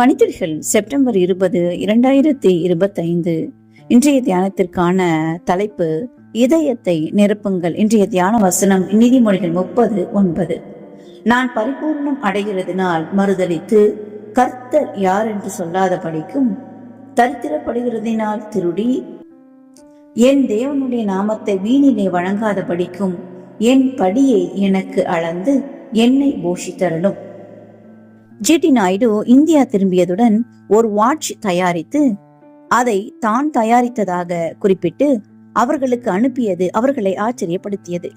பனித்துளிகள் September இருபது இரண்டாயிரத்தி இருபத்தைந்து. இன்றைய தியானத்திற்கான தலைப்பு இதயத்தை நிரப்புங்கள். இன்றைய தியான வசனம் நீதிமொழிகள் முப்பது ஒன்பது. நான் பரிபூர்ணம் அடைகிறதுனால் மறுதளித்து கர்த்தர் யார் என்று சொல்லாத படிக்கும் தரித்திரப்படுகிறதினால் திருடி என் தேவனுடைய நாமத்தை வீணிலே வழங்காத படிக்கும் என் படியை எனக்கு அளந்து என்னை போஷித்தரலும் ஜிடி நாயுடு இந்தியா திரும்பியதுடன் ஒரு வாட்ச் தயாரித்து அதை தான் தயாரித்ததாக குறிப்பிட்டு அவர்களுக்கு அனுப்பியது அவர்களை ஆச்சரியப்படுத்தியது.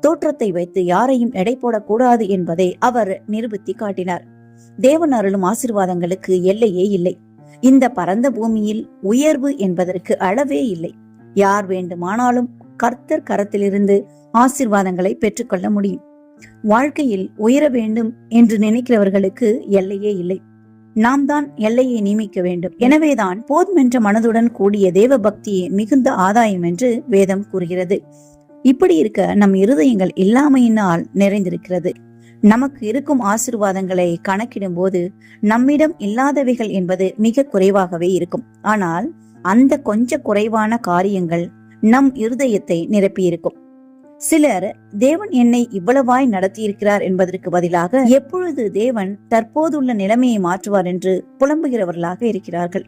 தோற்றத்தை வைத்து யாரையும் எடை போடக்கூடாது என்பதை அவர் நிரூபித்து காட்டினார். தேவன் அருளும் ஆசிர்வாதங்களுக்கு எல்லையே இல்லை. இந்த பரந்த பூமியில் உயர்வு என்பதற்கு அளவே இல்லை. யார் வேண்டுமானாலும் கர்த்தர் கரத்திலிருந்து ஆசிர்வாதங்களை பெற்றுக்கொள்ள முடியும். வாழ்க்கையில் உயர வேண்டும் என்று நினைக்கிறவர்களுக்கு எல்லையே இல்லை. நாம் தான் எல்லையை நியமிக்க வேண்டும். எனவேதான் போதுமென்ற மனதுடன் கூடிய தேவ பக்தியே மிகுந்த ஆதாயம் என்று வேதம் கூறுகிறது. இப்படி இருக்க நம் இருதயங்கள் இல்லாமையினால் நிறைந்திருக்கிறது. நமக்கு இருக்கும் ஆசிர்வாதங்களை கணக்கிடும் போது நம்மிடம் இல்லாதவைகள் என்பது மிக குறைவாகவே இருக்கும். ஆனால் அந்த கொஞ்ச குறைவான காரியங்கள் நம் இருதயத்தை நிரப்பியிருக்கும். சிலர் தேவன் என்னை இவ்வளவாய் நடத்தியிருக்கிறார் என்பதற்கு பதிலாக எப்பொழுது தேவன் தற்போதுள்ள நிலைமையை மாற்றுவார் என்று புலம்புகிறவர்களாக இருக்கிறார்கள்.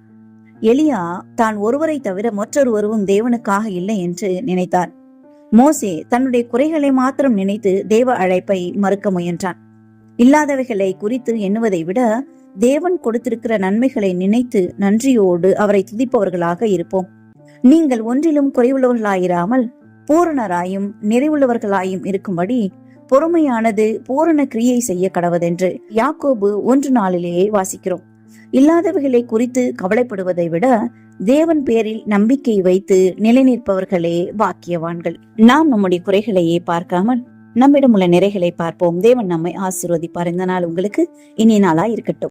எலியா தான் ஒருவரை தவிர மற்றொருவரும் தேவனுக்காக இல்லை என்று நினைத்தார் மோசே தன்னுடைய குறைகளை மாத்திரம் நினைத்து தேவ அழைப்பை மறுக்க முயன்றான். இல்லாதவைகளை குறித்து எண்ணுவதை விட தேவன் கொடுத்திருக்கிற நன்மைகளை நினைத்து நன்றியோடு அவரை துதிப்பவர்களாக இருப்போம். நீங்கள் ஒன்றிலும் குறைவுள்ளவர்களாயிராமல் பூரணராயும் நிறைவுள்ளவர்களாயும் இருக்கும்படி பொறுமையானது பூரண கிரியை செய்ய கடவதென்று யாக்கோபு ஒன்று நாளிலேயே வாசிக்கிறோம். இல்லாதவைகளை குறித்து கவலைப்படுவதை விட தேவன் பேரில் நம்பிக்கை வைத்து நிலைநிற்பவர்களே பாக்கியவான்கள். நாம் நம்முடைய குறைகளையே பார்க்காமல் நம்மிடம் உள்ள நிறைகளை பார்ப்போம். தேவன் நம்மை ஆசிர்வதிப்பார். இந்த நாள் உங்களுக்கு இனிய நாளா இருக்கட்டும்